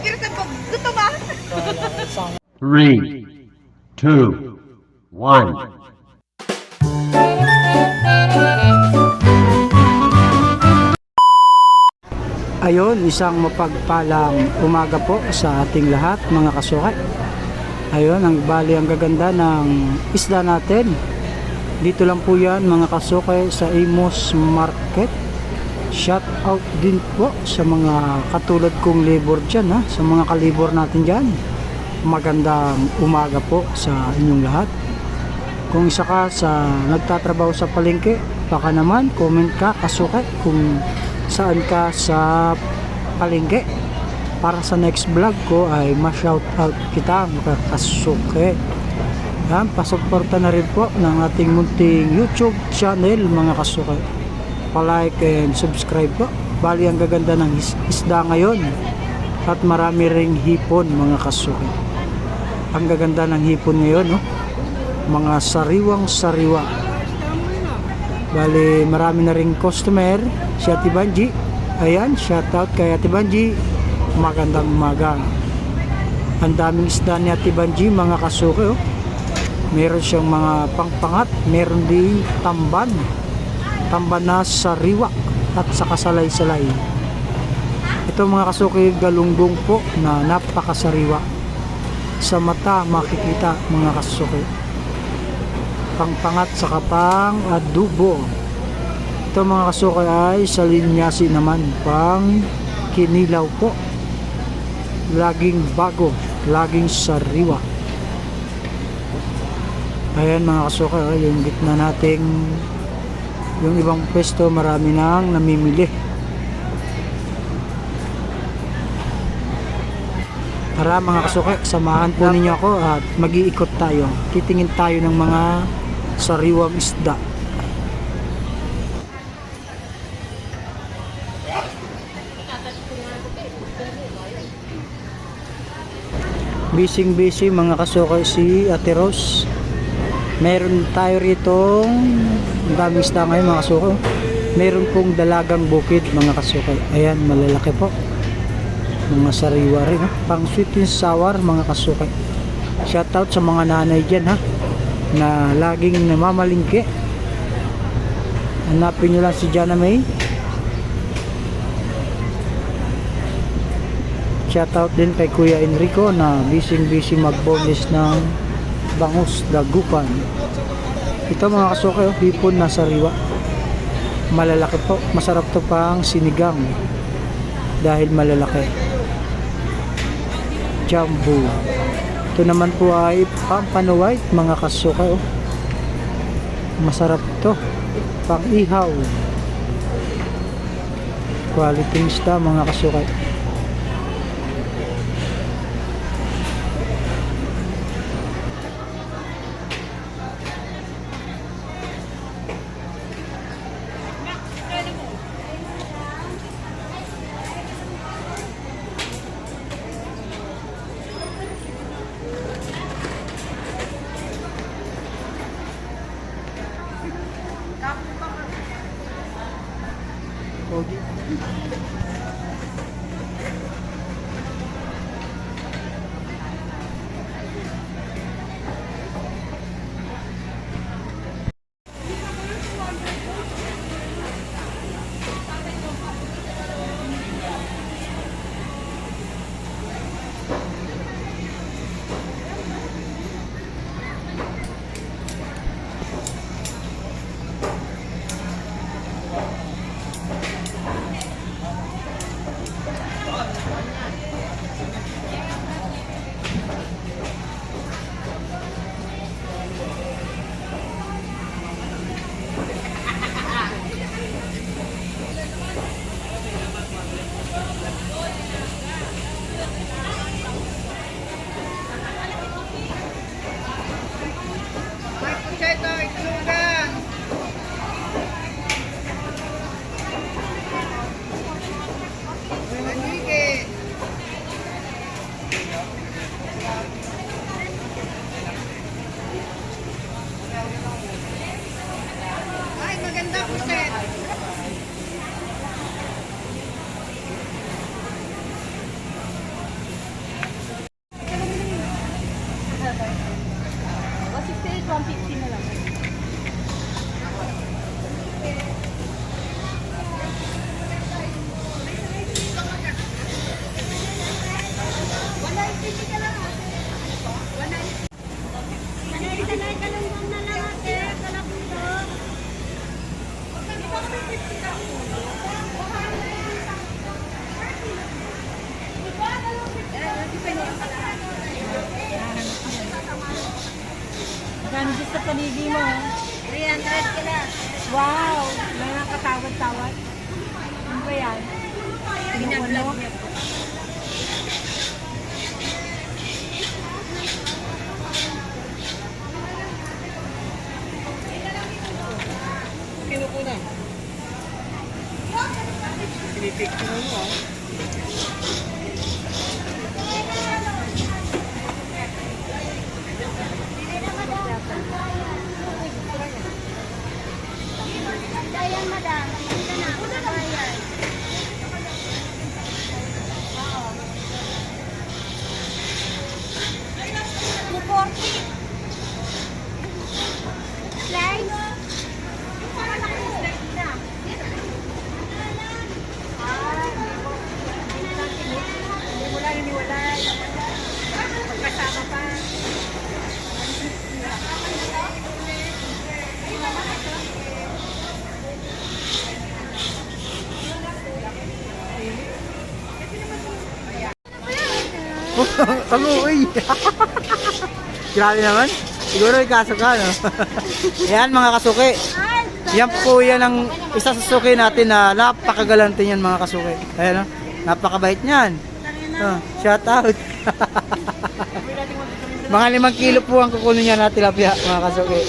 pero sa pag gusto ba? Three, two, one. Ayon, isang mapagpalang umaga po sa ating lahat mga kasukay. Ayon, ang bali ang gaganda ng isda natin. Dito lang po yan mga kasukay sa Amos Market. Shout out din po sa mga katulad kong labor dyan ha, sa mga kalibor natin dyan. Magandang umaga po sa inyong lahat. Kung isa ka sa nagtatrabaho sa palengke, baka naman comment ka kasukay kung saan ka sa palengke para sa next vlog ko ay ma-shout out kita mga kasuke yan, pasuporta na rin po ng ating munting YouTube channel mga kasuke palike and subscribe po bali ang gaganda ng is- isda ngayon at marami ring hipon mga kasuke ang gaganda ng hipon ngayon no? mga sariwang sariwa Bali, marami na ring customer. Si Ate Banji. Ayan, shout out kay Ate Banji. Magandang umaga. Ang daming isda ni Ate Banji, mga kasuke. Oh. Meron siyang mga pangpangat. Meron din tamban. Tamban na sariwa at saka salay-salay. Ito mga kasuke, galunggong po na napakasariwa. Sa mata makikita mga kasuke pangpangat sa kapang adobo. Ito mga kasukay ay sa linyasi naman pang kinilaw po. Laging bago, laging sariwa. Ayan mga kasukay, oh, yung gitna nating yung ibang pwesto marami nang namimili. Tara mga kasukay, samahan po ninyo ako at mag-iikot tayo. Titingin tayo ng mga sariwang isda. Bising busy mga kasukay si Ate Rose. Meron tayo rito ang daming isda ngayon mga kasukay. Meron pong dalagang bukid mga kasukay. Ayan, malalaki po mga sariwa rin ha? pang sweet and sour mga kasukay shoutout sa mga nanay dyan ha na laging namamalingke hanapin nyo lang si Jana May shoutout din kay Kuya Enrico na busy mag-bonus ng bangus dagupan ito mga kasukay oh, hipon na sariwa malalaki po masarap to pang sinigang dahil malalaki jumbo. Ito naman po ay pampano white mga kasuka oh. Masarap to. Pang ihaw. Quality isda mga kasuka. açougue. Dyan sa panigi mo? 300 kila. Wow! May nakatawad-tawad. Ano ba yan? Binablog niya. Ayan, madam. Ito na. Una na yan. Two forty. Slice. Para lang yung slice na. Ah, Hindi mo lang iniwalay. Magkasama pa. Uy. Grabe naman. Siguro may kaso ka, no? Ayan mga kasuki. Yan po yan ang isa sa suki natin na napakagalante niyan mga kasuki. Ayan, no? Napakabait niyan. Oh, shout out. mga limang kilo po ang kukunin niya na tilapia mga kasuki.